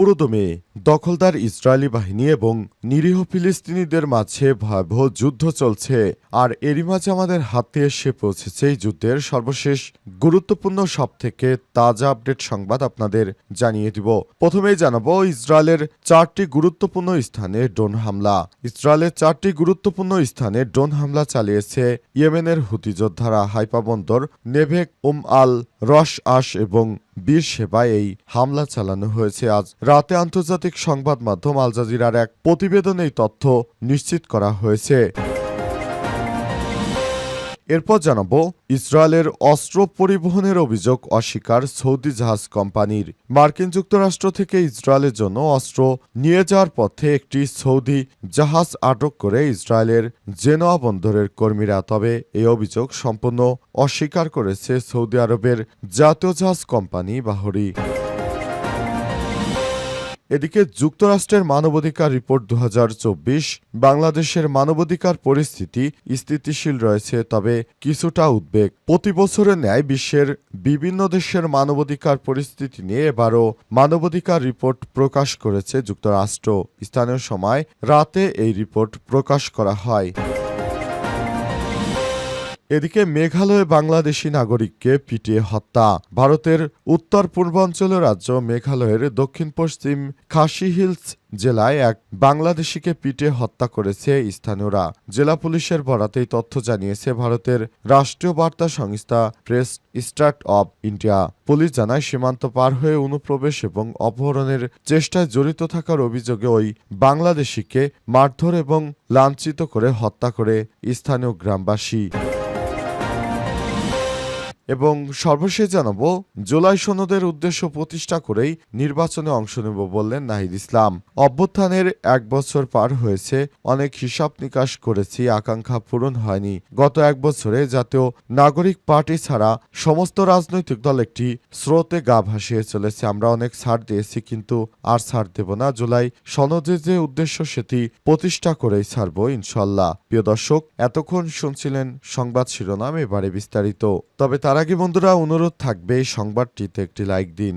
পুরোদমে দখলদার ইসরায়েলি বাহিনী এবং নিরীহ ফিলিস্তিনিদের মাঝে ভয়াবহ যুদ্ধ চলছে। আর এরই মাঝে আমাদের হাতে এসে পৌঁছেছে এই যুদ্ধের সর্বশেষ গুরুত্বপূর্ণ সব থেকে তাজা আপডেট সংবাদ আপনাদের জানিয়ে দিব। প্রথমেই জানাব, ইসরায়েলের চারটি গুরুত্বপূর্ণ স্থানে ড্রোন হামলা। ইসরায়েলের চারটি গুরুত্বপূর্ণ স্থানে ড্রোন হামলা চালিয়েছে ইয়েমেনের হুতি যোদ্ধারা হাইপা বন্দর নেভেক উম আল রস আশ এবং বীর সেবায় এই হামলা চালানো হয়েছে আজ। রাতে আন্তর্জাতিক সংবাদ মাধ্যম আল জাজিরার এক প্রতিবেদনে তথ্য নিশ্চিত করা হয়েছে। এরপর জানাব, ইসরায়েলের অস্ত্র পরিবহনের অভিযোগ অস্বীকার সৌদি জাহাজ কোম্পানির। মার্কিন যুক্তরাষ্ট্র থেকে ইসরায়েলের জন্য অস্ত্র নিয়ে যাওয়ার পথে একটি সৌদি জাহাজ আটক করে ইসরায়েলের জেনোয়া বন্দরের কর্মীরা। তবে এই অভিযোগ সম্পূর্ণ অস্বীকার করেছে সৌদি আরবের জাতীয় জাহাজ কোম্পানি বাহরি। এদিকে যুক্তরাষ্ট্রের মানবাধিকার রিপোর্ট দু হাজার চব্বিশ, বাংলাদেশের মানবাধিকার পরিস্থিতি স্থিতিশীল রয়েছে, তবে কিছুটা উদ্বেগ। প্রতি বছরের ন্যায় বিশ্বের বিভিন্ন দেশের মানবাধিকার পরিস্থিতি নিয়ে এবারও মানবাধিকার রিপোর্ট প্রকাশ করেছে যুক্তরাষ্ট্র। স্থানীয় সময় রাতে এই রিপোর্ট প্রকাশ করা হয়। এদিকে মেঘালয়ে বাংলাদেশি নাগরিককে পিটিয়ে হত্যা। ভারতের উত্তর পূর্বাঞ্চলীয় রাজ্য মেঘালয়ের দক্ষিণ পশ্চিম খাসি হিলস জেলায় এক বাংলাদেশিকে পিটিয়ে হত্যা করেছে স্থানীয়রা। জেলা পুলিশের বরাতেই তথ্য জানিয়েছে ভারতের রাষ্ট্রীয় বার্তা সংস্থা press trust of India. Police জানায়, সীমান্ত পার হয়ে অনুপ্রবেশ এবং অপহরণের চেষ্টায় জড়িত থাকার অভিযোগে ওই বাংলাদেশিকে মারধর এবং লাঞ্ছিত করে হত্যা করে স্থানীয় গ্রামবাসী। এবং সর্বশেষ জানাব, জুলাই সনদের উদ্দেশ্য প্রতিষ্ঠা করেই নির্বাচনে অংশ নেব বললেন নাহিদ ইসলাম। অভ্যুত্থানের এক বছর পার হয়েছে, অনেক হিসাব নিকাশ করেছি, আকাঙ্ক্ষা পূরণ হয়নি। গত এক বছরে জাতীয় নাগরিক পার্টি ছাড়া সমস্ত রাজনৈতিক দল একটি স্রোতে গা ভাসিয়ে চলেছে। আমরা অনেক ছাড় দিয়েছি, কিন্তু আর ছাড় দেব না। জুলাই সনদে যে উদ্দেশ্য, সেটি প্রতিষ্ঠা করেই ছাড়ব ইনশাল্লাহ। প্রিয় দর্শক, এতক্ষণ শুনছিলেন সংবাদ শিরোনাম, এবারে বিস্তারিত। তবে তার আগে বন্ধুরা অনুরোধ থাকবে সংবাদটিতে একটি লাইক দিন।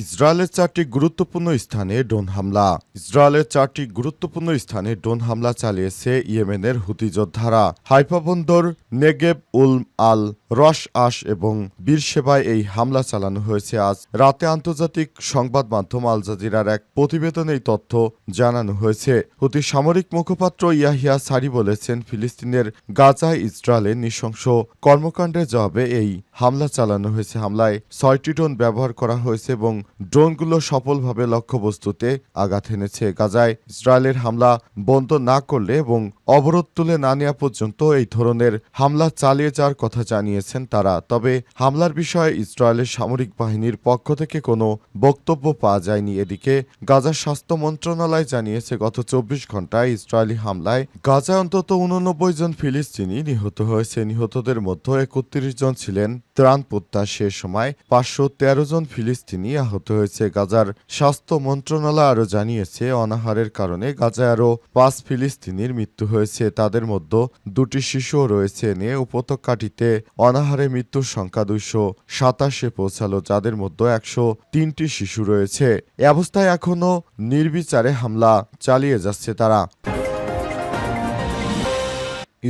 ইসরায়েলের চারটি গুরুত্বপূর্ণ স্থানে ড্রোন হামলা। ইসরায়েলের চারটি গুরুত্বপূর্ণ স্থানে ড্রোন হামলা চালিয়েছে ইয়েমেনের হুতি যোদ্ধারা। হাইফা বন্দর, নেগেব উল আল রস আশ এবং বীর সেবায় এই হামলা চালানো হয়েছে আজ। রাতে আন্তর্জাতিক সংবাদ মাধ্যম আল জাজিরার এক প্রতিবেদনে এই তথ্য জানানো হয়েছে। হুতি সামরিক মুখপাত্র ইয়াহিয়া সারি বলেছেন, ফিলিস্তিনের গাজায় ইসরায়েলের নৃশংস কর্মকাণ্ডের জবাবে এই হামলা চালানো হয়েছে। হামলায় ছয়টি ড্রোন ব্যবহার করা হয়েছে এবং ড্রোনগুলো সফলভাবে লক্ষ্যবস্তুতে আঘাত এনেছে। গাজায় ইসরায়েলের হামলা বন্ধ না করলে এবং অবরোধ তুলে না নেওয়া পর্যন্ত এই ধরনের হামলা চালিয়ে যাওয়ার কথা জানিয়েছেন তারা। তবে হামলার বিষয়ে ইসরায়েলের সামরিক বাহিনীর পক্ষ থেকে কোনো বক্তব্য পাওয়া যায়নি। এদিকে গাজার স্বাস্থ্য মন্ত্রণালয় জানিয়েছে, গত চব্বিশ ঘন্টায় ইসরায়েলি হামলায় গাজায় অন্তত উননব্বই জন ফিলিস্তিনি নিহত হয়েছে। নিহতদের মধ্যে একত্রিশ জন ছিলেন ত্রাণ প্রত্যাশের সময় পাঁচশো তেরো জন ফিলিস্তিনি আহত হয়েছে। গাজার স্বাস্থ্য মন্ত্রণালয় আরও জানিয়েছে, অনাহারের কারণে গাজায় আরও পাঁচ ফিলিস্তিনির মৃত্যু হয়েছে। তাদের মধ্যে দুটি শিশুও রয়েছে নিয়ে উপত্যকাটিতে অনাহারে মৃত্যুর সংখ্যা দুইশো সাতাশে পৌঁছালো, যাদের মধ্যে একশো তিনটি শিশু রয়েছে। এ অবস্থায় এখনও নির্বিচারে হামলা চালিয়ে যাচ্ছে তারা।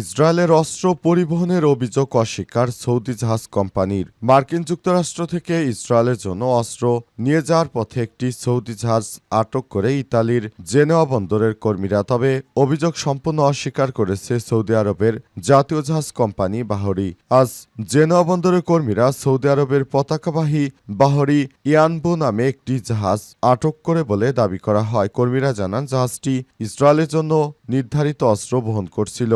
ইসরায়েলের অস্ত্র পরিবহনের অভিযোগ অস্বীকার সৌদি জাহাজ কোম্পানির। মার্কিন যুক্তরাষ্ট্র থেকে ইসরায়েলের জন্য অস্ত্র নিয়ে যাওয়ার পথে একটি সৌদি জাহাজ আটক করে ইতালির জেনেওয়া বন্দরের কর্মীরা। তবে অভিযোগ সম্পূর্ণ অস্বীকার করেছে সৌদি আরবের জাতীয় জাহাজ কোম্পানি বাহরি। আজ জেনেওয়া বন্দরের কর্মীরা সৌদি আরবের পতাকাবাহী বাহরি ইয়ানবু নামে একটি জাহাজ আটক করে বলে দাবি করা হয়। কর্মীরা জানান, জাহাজটি ইসরায়েলের জন্য নির্ধারিত অস্ত্র বহন করছিল।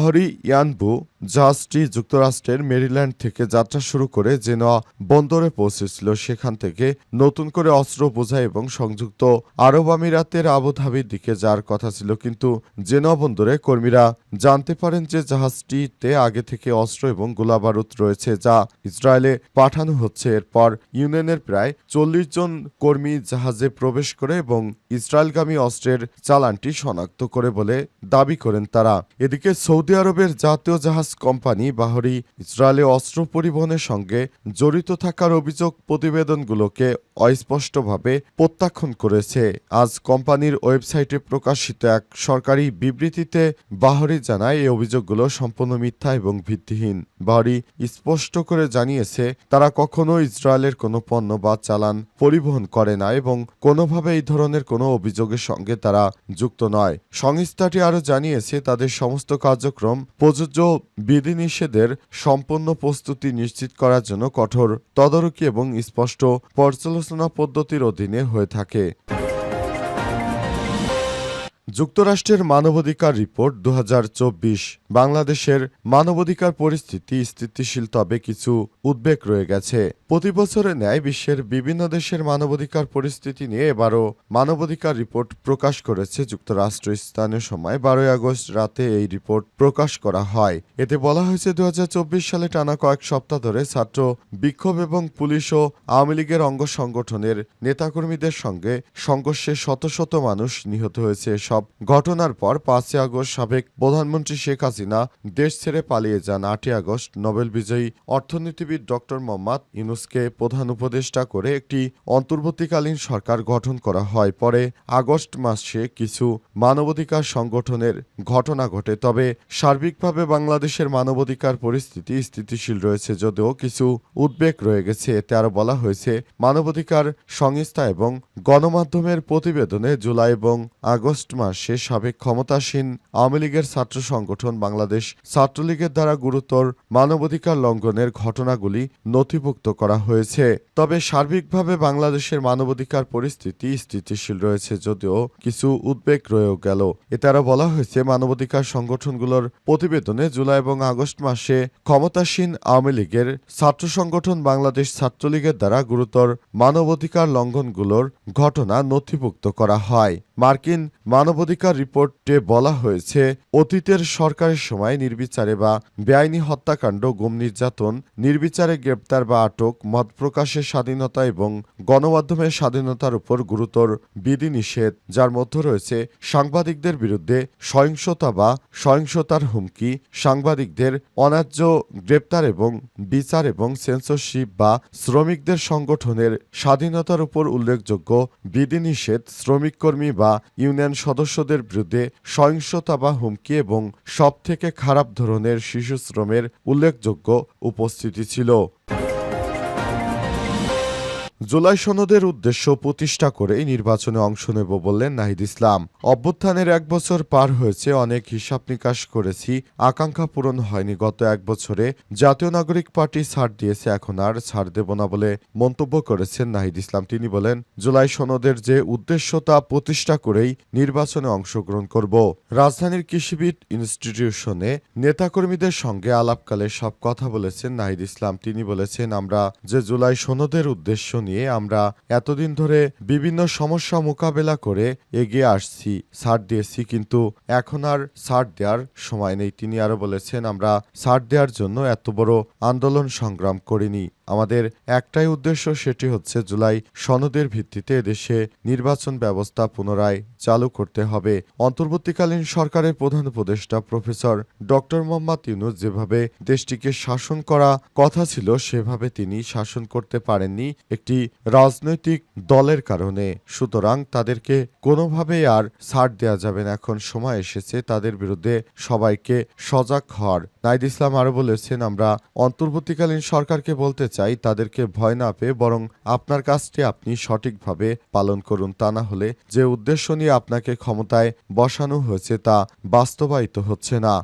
বাহরি ইয়ানবু জাহাজটি যুক্তরাষ্ট্রের মেরিল্যান্ড থেকে যাত্রা শুরু করে জেনোয়া বন্দরে পৌঁছেছিল। সেখান থেকে নতুন করে অস্ত্র বোঝাই এবং সংযুক্ত আরব আমিরাতের আবুধাবির দিকে যাওয়ার কথা ছিল। কিন্তু জেনোয়া বন্দরে কর্মীরা জানতে পারেন যে জাহাজটিতে আগে থেকে অস্ত্র এবং গোলাবারুদ রয়েছে, যা ইসরায়েলে পাঠানো হচ্ছে। এরপর ইউনিয়নের প্রায় চল্লিশ জন কর্মী জাহাজে প্রবেশ করে এবং ইসরায়েলগামী অস্ত্রের চালানটি শনাক্ত করে বলে দাবি করেন তারা। এদিকে সৌদি আরবের জাতীয় জাহাজ কোম্পানি বাহরি ইসরায়েলে অস্ত্র পরিবহনের সঙ্গে জড়িত থাকার অভিযোগ প্রতিবেদনগুলোকে অস্পষ্টভাবে প্রত্যাখ্যান করেছে। আজ কোম্পানির ওয়েবসাইটে প্রকাশিত এক সরকারি বিবৃতিতে বাহরি জানায়, এই অভিযোগগুলো সম্পূর্ণ মিথ্যা এবং ভিত্তিহীন। বাহরি স্পষ্ট করে জানিয়েছে, তারা কখনো ইসরায়েলের কোনো পণ্য বা চালান পরিবহন করে না এবং কোনোভাবে এই ধরনের কোনো অভিযোগের সঙ্গে তারা যুক্ত নয়। সংস্থাটি আরও জানিয়েছে, তাদের সমস্ত কার্যক্রম প্রযোজ্য বিধিনিষেধের সম্পূর্ণ প্রস্তুতি নিশ্চিত করার জন্য কঠোর তদারকি এবং স্পষ্ট পর্যালোচনা পদ্ধতির অধীনে হয়ে থাকে। যুক্তরাষ্ট্রের মানবাধিকার রিপোর্ট দু হাজার চব্বিশ, বাংলাদেশের মানবাধিকার পরিস্থিতি স্থিতিশীল তবে কিছু উদ্বেগ রয়ে গেছে। প্রতি বছরের ন্যায় বিশ্বের বিভিন্ন দেশের মানবাধিকার পরিস্থিতি নিয়ে এবারও মানবাধিকার রিপোর্ট প্রকাশ করেছে যুক্তরাষ্ট্র। স্থানীয় সময় বারোই আগস্ট রাতে এই রিপোর্ট প্রকাশ করা হয়। এতে বলা হয়েছে দু হাজার চব্বিশ সালে টানা কয়েক সপ্তাহ ধরে ছাত্র বিক্ষোভ এবং পুলিশ ও আওয়ামী লীগের অঙ্গ সংগঠনের নেতাকর্মীদের সঙ্গে সংঘর্ষে শত শত মানুষ নিহত হয়েছে। ঘটনার পর পাঁচই আগস্ট সাবেক প্রধানমন্ত্রী শেখ হাসিনা দেশ ছেড়ে পালিয়ে যান আটই আগস্ট নোবেল বিজয়ী অর্থনীতিবিদ ডক্টর মোহাম্মদ ইউনুসকে প্রধান উপদেষ্টা করে একটি অন্তর্বর্তীকালীন সরকার গঠন করা হয়। পরে আগস্ট মাসে কিছু মানবাধিকার সংগঠনের ঘটনা ঘটে। তবে সার্বিকভাবে বাংলাদেশের মানবাধিকার পরিস্থিতি স্থিতিশীল রয়েছে যদিও কিছু উদ্বেগ রয়ে গেছে। এতে আরও বলা হয়েছে, মানবাধিকার সংস্থা এবং গণমাধ্যমের প্রতিবেদনে জুলাই এবং আগস্ট মাসে সাবেক ক্ষমতাসীন আওয়ামী লীগের ছাত্র সংগঠন বাংলাদেশ ছাত্রলীগের দ্বারা গুরুতর মানবাধিকার লঙ্ঘনের ঘটনাগুলি নথিভুক্ত করা হয়েছে। তবে সার্বিকভাবে বাংলাদেশের মানবাধিকার পরিস্থিতি স্থিতিশীল রয়েছে যদিও কিছু উদ্বেগ রয়েও গেল। এতে আরও বলা হয়েছে, মানবাধিকার সংগঠনগুলোর প্রতিবেদনে জুলাই এবং আগস্ট মাসে ক্ষমতাসীন আওয়ামী লীগের ছাত্র সংগঠন বাংলাদেশ ছাত্রলীগের দ্বারা গুরুতর মানবাধিকার লঙ্ঘনগুলোর ঘটনা নথিভুক্ত করা হয়। মার্কিন মানবাধিকার রিপোর্টে বলা হয়েছে, অতীতের সরকারের সময় নির্বিচারে বা বেআইনি হত্যাকাণ্ড, গুম নির্যাতন, নির্বিচারে গ্রেপ্তার বা আটক, মত প্রকাশের স্বাধীনতা এবং গণমাধ্যমের স্বাধীনতার উপর গুরুতর বিধিনিষেধ, যার মধ্যে রয়েছে সাংবাদিকদের বিরুদ্ধে সহিংসতা বা সহিংসতার হুমকি, সাংবাদিকদের অন্যায্য গ্রেপ্তার এবং বিচার এবং সেন্সরশিপ বা শ্রমিকদের সংগঠনের স্বাধীনতার উপর উল্লেখযোগ্য বিধিনিষেধ শ্রমিক কর্মী বা ইউনিয়ন সদস্যদের বিরুদ্ধে সহিংসতা বা হুমকি এবং সবথেকে খারাপ ধরনের শিশু শ্রমের উল্লেখযোগ্য উপস্থিতি ছিল। জুলাই সনদের উদ্দেশ্য প্রতিষ্ঠা করেই নির্বাচনে অংশ নেব বললেন নাহিদ ইসলাম। অভ্যুত্থানের এক বছর পার হয়েছে, অনেক হিসাব নিকাশ করেছি, আকাঙ্ক্ষা পূরণ হয়নি। গত এক বছরে জাতীয় নাগরিক পার্টি ছাড় দিয়েছে, এখন আর ছাড় দেব না বলে মন্তব্য করেছেন নাহিদ ইসলাম। তিনি বলেন, জুলাই সনদের যে উদ্দেশ্য তা প্রতিষ্ঠা করেই নির্বাচনে অংশগ্রহণ করব। রাজধানীর কৃষিবিদ ইনস্টিটিউশনে নেতাকর্মীদের সঙ্গে আলাপকালে সব কথা বলেছেন নাহিদ ইসলাম। তিনি বলেছেন, আমরা যে জুলাই সনদের উদ্দেশ্য নিয়ে আমরা এতদিন ধরে বিভিন্ন সমস্যা মোকাবেলা করে এগিয়ে আসছি সার দিয়েছি, কিন্তু এখন আর সার দেওয়ার সময় নেই। তিনি আরও বলেছেন, আমরা সার দেওয়ার জন্য এত বড় আন্দোলন সংগ্রাম করিনি। আমাদের একটাই উদ্দেশ্য সেটি হচ্ছে জুলাই সনদের ভিত্তিতে দেশে নির্বাচন ব্যবস্থা পুনরায় চালু করতে হবে। অন্তর্বর্তীকালীন সরকারের প্রধান উপদেষ্টা প্রফেসর ডক্টর মোহাম্মদ ইউনুস যেভাবে দেশটিকে শাসন করা কথা ছিল, সেভাবে তিনি শাসন করতে পারেননি একটি রাজনৈতিক দলের কারণে। সুতরাং তাদেরকে কোনোভাবেই আর ছাড় দেওয়া যাবে না। এখন সময় এসেছে তাদের বিরুদ্ধে সবাইকে সজাগ হওয়ার। নাইদ ইসলাম আরও বলেছেন, আমরা অন্তর্বর্তীকালীন সরকারকে বলতে চাই তাদেরকে ভয় না পেয়ে বরং আপনার কাজটি আপনি সঠিকভাবে পালন করুন। তা না হলে যে উদ্দেশ্য নিয়ে আপনাকে ক্ষমতায় বসানো হয়েছে তা বাস্তবায়িত হচ্ছে না।